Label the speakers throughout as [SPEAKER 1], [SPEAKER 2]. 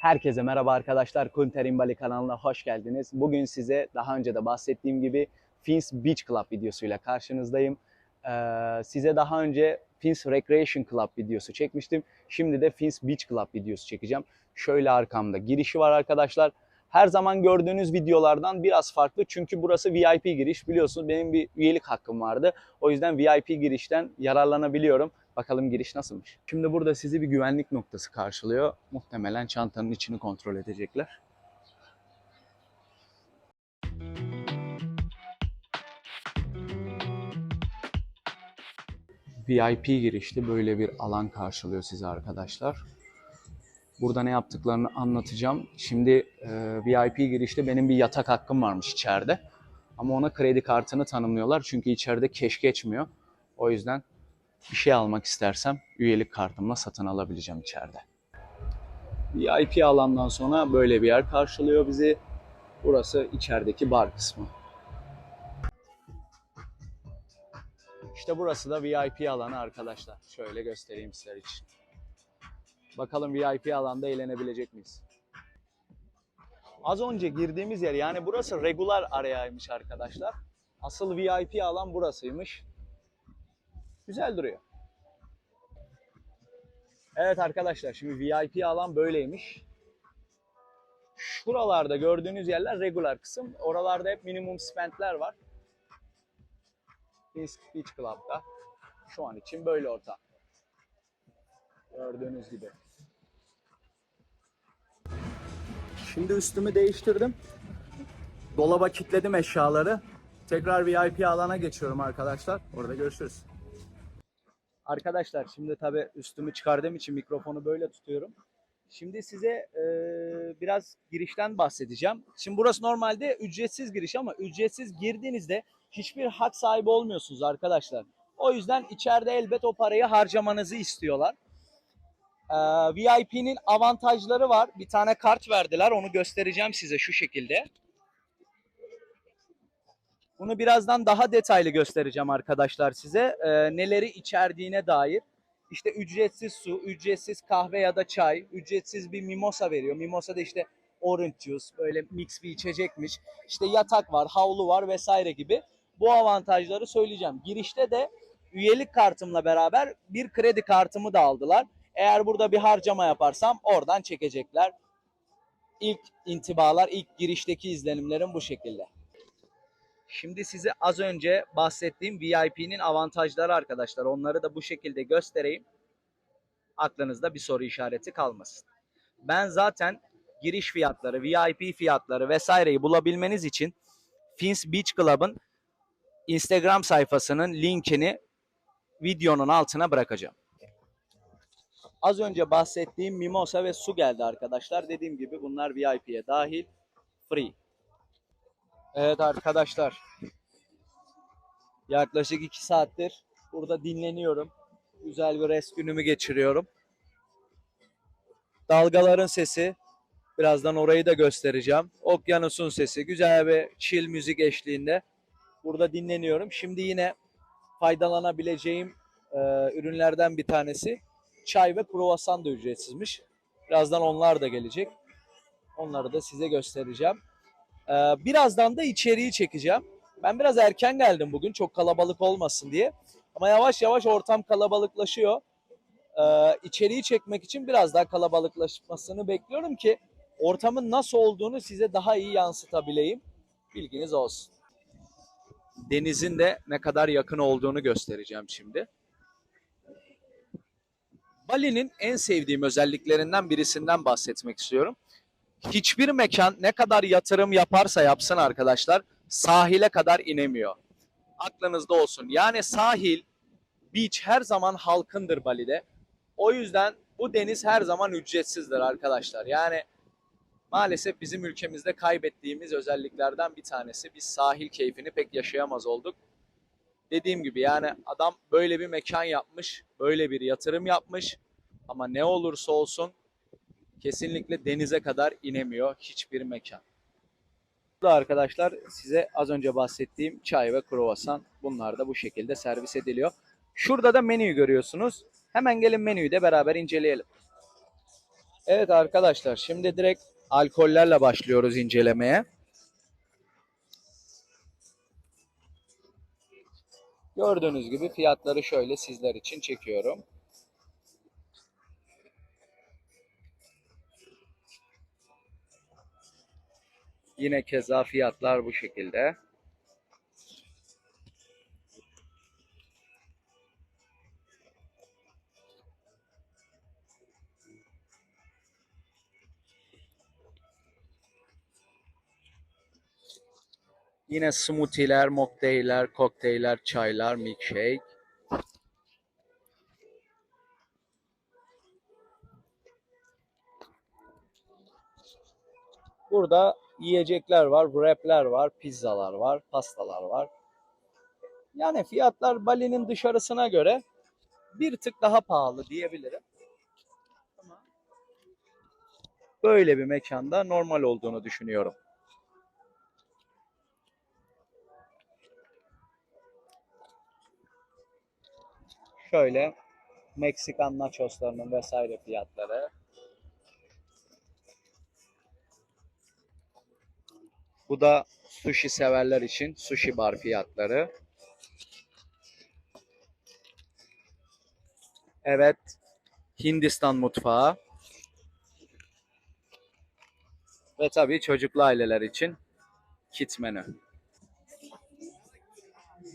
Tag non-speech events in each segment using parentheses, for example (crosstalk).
[SPEAKER 1] Herkese merhaba arkadaşlar. Kunterin Bali kanalına hoş geldiniz. Bugün size daha önce de bahsettiğim gibi Fins Beach Club videosuyla karşınızdayım. Ee, size daha önce Fins Recreation Club videosu çekmiştim. Şimdi de Fins Beach Club videosu çekeceğim. Şöyle arkamda girişi var arkadaşlar. Her zaman gördüğünüz videolardan biraz farklı çünkü burası VIP giriş. Biliyorsunuz benim bir üyelik hakkım vardı. O yüzden VIP girişten yararlanabiliyorum. Bakalım giriş nasılmış. Şimdi burada sizi bir güvenlik noktası karşılıyor. Muhtemelen çantanın içini kontrol edecekler. VIP girişli böyle bir alan karşılıyor sizi arkadaşlar. Burada ne yaptıklarını anlatacağım. Şimdi e, VIP girişte benim bir yatak hakkım varmış içeride. Ama ona kredi kartını tanımlıyorlar çünkü içeride keş geçmiyor. O yüzden bir şey almak istersem üyelik kartımla satın alabileceğim içeride. VIP alandan sonra böyle bir yer karşılıyor bizi. Burası içerideki bar kısmı. İşte burası da VIP alanı arkadaşlar. Şöyle göstereyim sizler için. Bakalım VIP alanda eğlenebilecek miyiz? Az önce girdiğimiz yer yani burası regular arayaymış arkadaşlar. Asıl VIP alan burasıymış. Güzel duruyor. Evet arkadaşlar şimdi VIP alan böyleymiş. Şuralarda gördüğünüz yerler regular kısım. Oralarda hep minimum spendler var. Beach Beach Club'da. Şu an için böyle ortam. Gördüğünüz gibi. Şimdi üstümü değiştirdim. Dolaba kilitledim eşyaları. Tekrar VIP alana geçiyorum arkadaşlar. Orada görüşürüz. Arkadaşlar şimdi tabii üstümü çıkardığım için mikrofonu böyle tutuyorum. Şimdi size e, biraz girişten bahsedeceğim. Şimdi burası normalde ücretsiz giriş ama ücretsiz girdiğinizde hiçbir hak sahibi olmuyorsunuz arkadaşlar. O yüzden içeride elbet o parayı harcamanızı istiyorlar. Ee, VIP'nin avantajları var. Bir tane kart verdiler. Onu göstereceğim size şu şekilde. Bunu birazdan daha detaylı göstereceğim arkadaşlar size. Ee, neleri içerdiğine dair. İşte ücretsiz su, ücretsiz kahve ya da çay, ücretsiz bir mimosa veriyor. Mimosa da işte orange juice, böyle mix bir içecekmiş. İşte yatak var, havlu var vesaire gibi. Bu avantajları söyleyeceğim. Girişte de üyelik kartımla beraber bir kredi kartımı da aldılar. Eğer burada bir harcama yaparsam oradan çekecekler. İlk intibalar, ilk girişteki izlenimlerim bu şekilde. Şimdi size az önce bahsettiğim VIP'nin avantajları arkadaşlar. Onları da bu şekilde göstereyim. Aklınızda bir soru işareti kalmasın. Ben zaten giriş fiyatları, VIP fiyatları vesaireyi bulabilmeniz için Fins Beach Club'ın Instagram sayfasının linkini videonun altına bırakacağım. Az önce bahsettiğim mimosa ve su geldi arkadaşlar. Dediğim gibi bunlar VIP'ye dahil free. Evet arkadaşlar. Yaklaşık iki saattir burada dinleniyorum. Güzel bir rest günümü geçiriyorum. Dalgaların sesi. Birazdan orayı da göstereceğim. Okyanusun sesi. Güzel bir chill müzik eşliğinde. Burada dinleniyorum. Şimdi yine faydalanabileceğim e, ürünlerden bir tanesi çay ve kruvasan da ücretsizmiş. Birazdan onlar da gelecek. Onları da size göstereceğim. Ee, birazdan da içeriği çekeceğim. Ben biraz erken geldim bugün çok kalabalık olmasın diye. Ama yavaş yavaş ortam kalabalıklaşıyor. Ee, içeriği çekmek için biraz daha kalabalıklaşmasını bekliyorum ki ortamın nasıl olduğunu size daha iyi yansıtabileyim. Bilginiz olsun. Denizin de ne kadar yakın olduğunu göstereceğim şimdi. Bali'nin en sevdiğim özelliklerinden birisinden bahsetmek istiyorum. Hiçbir mekan ne kadar yatırım yaparsa yapsın arkadaşlar sahile kadar inemiyor. Aklınızda olsun. Yani sahil, beach her zaman halkındır Bali'de. O yüzden bu deniz her zaman ücretsizdir arkadaşlar. Yani maalesef bizim ülkemizde kaybettiğimiz özelliklerden bir tanesi. Biz sahil keyfini pek yaşayamaz olduk. Dediğim gibi yani adam böyle bir mekan yapmış, böyle bir yatırım yapmış ama ne olursa olsun kesinlikle denize kadar inemiyor hiçbir mekan. Burada arkadaşlar size az önce bahsettiğim çay ve kruvasan bunlar da bu şekilde servis ediliyor. Şurada da menüyü görüyorsunuz. Hemen gelin menüyü de beraber inceleyelim. Evet arkadaşlar şimdi direkt alkollerle başlıyoruz incelemeye. Gördüğünüz gibi fiyatları şöyle sizler için çekiyorum. Yine keza fiyatlar bu şekilde. Yine smoothie'ler, mocktailler, kokteyller, çaylar, milkshake. Burada yiyecekler var, wrap'ler var, pizzalar var, pastalar var. Yani fiyatlar Bali'nin dışarısına göre bir tık daha pahalı diyebilirim. Ama böyle bir mekanda normal olduğunu düşünüyorum. Şöyle Meksikan nachoslarının vesaire fiyatları. Bu da sushi severler için sushi bar fiyatları. Evet, Hindistan mutfağı. Ve tabii çocuklu aileler için kit menü.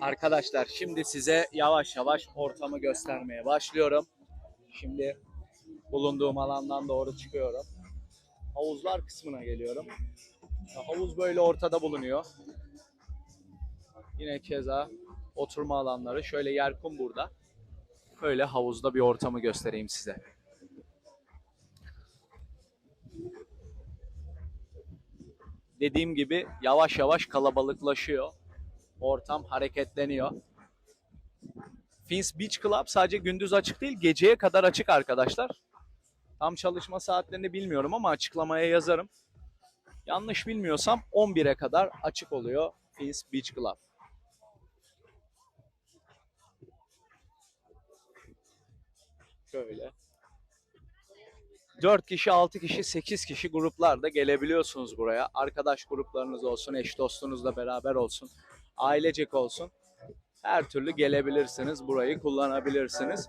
[SPEAKER 1] Arkadaşlar şimdi size yavaş yavaş ortamı göstermeye başlıyorum. Şimdi bulunduğum alandan doğru çıkıyorum. Havuzlar kısmına geliyorum. Havuz böyle ortada bulunuyor. Yine keza oturma alanları. Şöyle yer kum burada. Böyle havuzda bir ortamı göstereyim size. Dediğim gibi yavaş yavaş kalabalıklaşıyor. Ortam hareketleniyor. Fins Beach Club sadece gündüz açık değil, geceye kadar açık arkadaşlar. Tam çalışma saatlerini bilmiyorum ama açıklamaya yazarım. Yanlış bilmiyorsam 11'e kadar açık oluyor Fins Beach Club. Şöyle. 4 kişi, 6 kişi, 8 kişi gruplarda gelebiliyorsunuz buraya. Arkadaş gruplarınız olsun, eş dostunuzla beraber olsun, ailecek olsun. Her türlü gelebilirsiniz, burayı kullanabilirsiniz.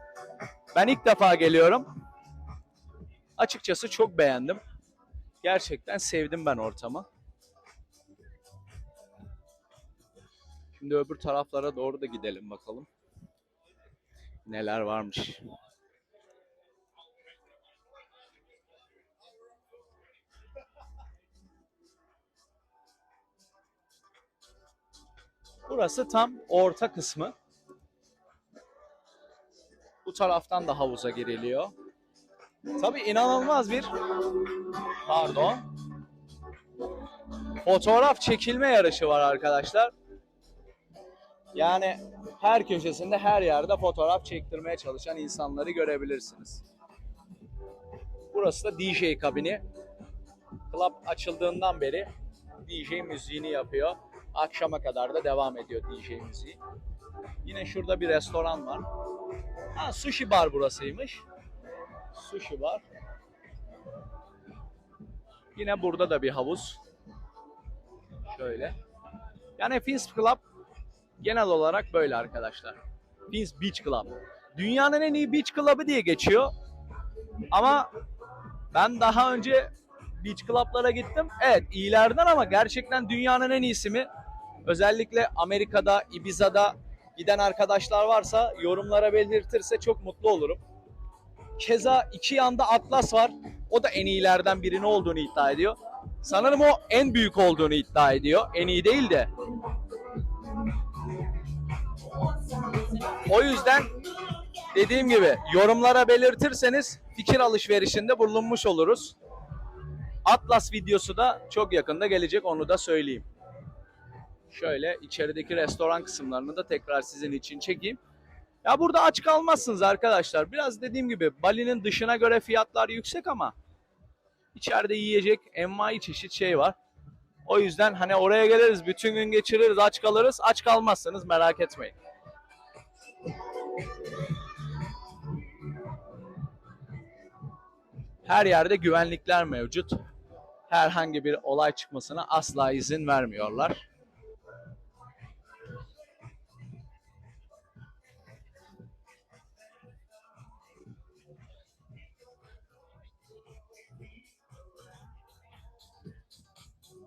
[SPEAKER 1] Ben ilk defa geliyorum. Açıkçası çok beğendim. Gerçekten sevdim ben ortamı. Şimdi öbür taraflara doğru da gidelim bakalım. Neler varmış. Burası tam orta kısmı. Bu taraftan da havuza giriliyor. Tabii inanılmaz bir pardon. Fotoğraf çekilme yarışı var arkadaşlar. Yani her köşesinde her yerde fotoğraf çektirmeye çalışan insanları görebilirsiniz. Burası da DJ kabini. Club açıldığından beri DJ müziğini yapıyor. Akşama kadar da devam ediyor DJ müziği. Yine şurada bir restoran var. Ha sushi bar burasıymış. Sushi bar. Yine burada da bir havuz. Şöyle. Yani Fins Club genel olarak böyle arkadaşlar. Fins Beach Club. Dünyanın en iyi beach club'ı diye geçiyor. Ama ben daha önce beach club'lara gittim. Evet iyilerden ama gerçekten dünyanın en iyisi mi? Özellikle Amerika'da, Ibiza'da giden arkadaşlar varsa yorumlara belirtirse çok mutlu olurum. Keza iki yanda Atlas var. O da en iyilerden birini olduğunu iddia ediyor. Sanırım o en büyük olduğunu iddia ediyor. En iyi değil de. O yüzden dediğim gibi yorumlara belirtirseniz fikir alışverişinde bulunmuş oluruz. Atlas videosu da çok yakında gelecek onu da söyleyeyim. Şöyle içerideki restoran kısımlarını da tekrar sizin için çekeyim. Ya burada aç kalmazsınız arkadaşlar. Biraz dediğim gibi Bali'nin dışına göre fiyatlar yüksek ama içeride yiyecek envai çeşit şey var. O yüzden hani oraya geliriz, bütün gün geçiririz, aç kalırız. Aç kalmazsanız merak etmeyin. Her yerde güvenlikler mevcut. Herhangi bir olay çıkmasına asla izin vermiyorlar.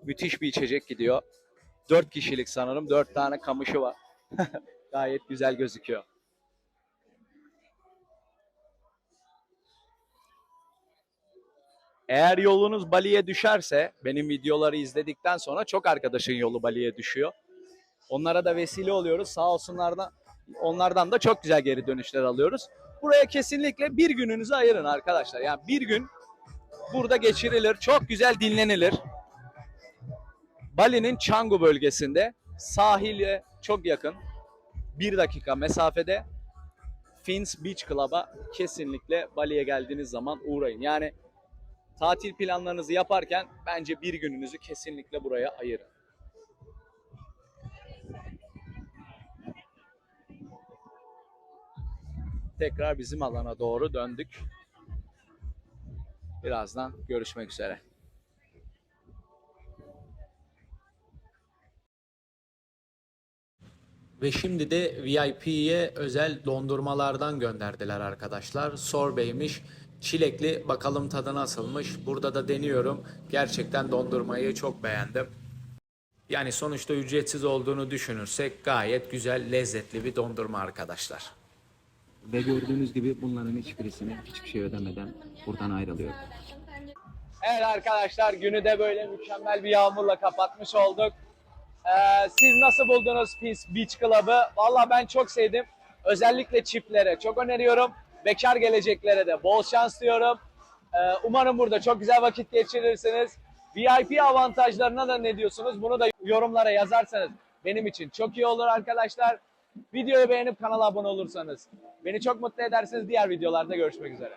[SPEAKER 1] Müthiş bir içecek gidiyor. 4 kişilik sanırım. 4 tane kamışı var. (laughs) Gayet güzel gözüküyor. Eğer yolunuz Bali'ye düşerse, benim videoları izledikten sonra çok arkadaşın yolu Bali'ye düşüyor. Onlara da vesile oluyoruz. Sağ olsunlardan onlardan da çok güzel geri dönüşler alıyoruz. Buraya kesinlikle bir gününüzü ayırın arkadaşlar. Yani bir gün burada geçirilir, çok güzel dinlenilir. Bali'nin Canggu bölgesinde sahile çok yakın, bir dakika mesafede Fins Beach Club'a kesinlikle Bali'ye geldiğiniz zaman uğrayın. Yani tatil planlarınızı yaparken bence bir gününüzü kesinlikle buraya ayırın. Tekrar bizim alana doğru döndük. Birazdan görüşmek üzere.
[SPEAKER 2] Ve şimdi de VIP'ye özel dondurmalardan gönderdiler arkadaşlar. Sorbet'miş. Çilekli bakalım tadı nasılmış. Burada da deniyorum. Gerçekten dondurmayı çok beğendim. Yani sonuçta ücretsiz olduğunu düşünürsek gayet güzel, lezzetli bir dondurma arkadaşlar.
[SPEAKER 3] Ve gördüğünüz gibi bunların hiçbirisini hiçbir şey ödemeden buradan ayrılıyor.
[SPEAKER 1] Evet arkadaşlar günü de böyle mükemmel bir yağmurla kapatmış olduk. Ee, siz nasıl buldunuz Peace Beach Club'ı? Valla ben çok sevdim. Özellikle çiftlere çok öneriyorum. Bekar geleceklere de bol şans diyorum. Ee, umarım burada çok güzel vakit geçirirsiniz. VIP avantajlarına da ne diyorsunuz? Bunu da yorumlara yazarsanız benim için çok iyi olur arkadaşlar. Videoyu beğenip kanala abone olursanız beni çok mutlu edersiniz. Diğer videolarda görüşmek üzere.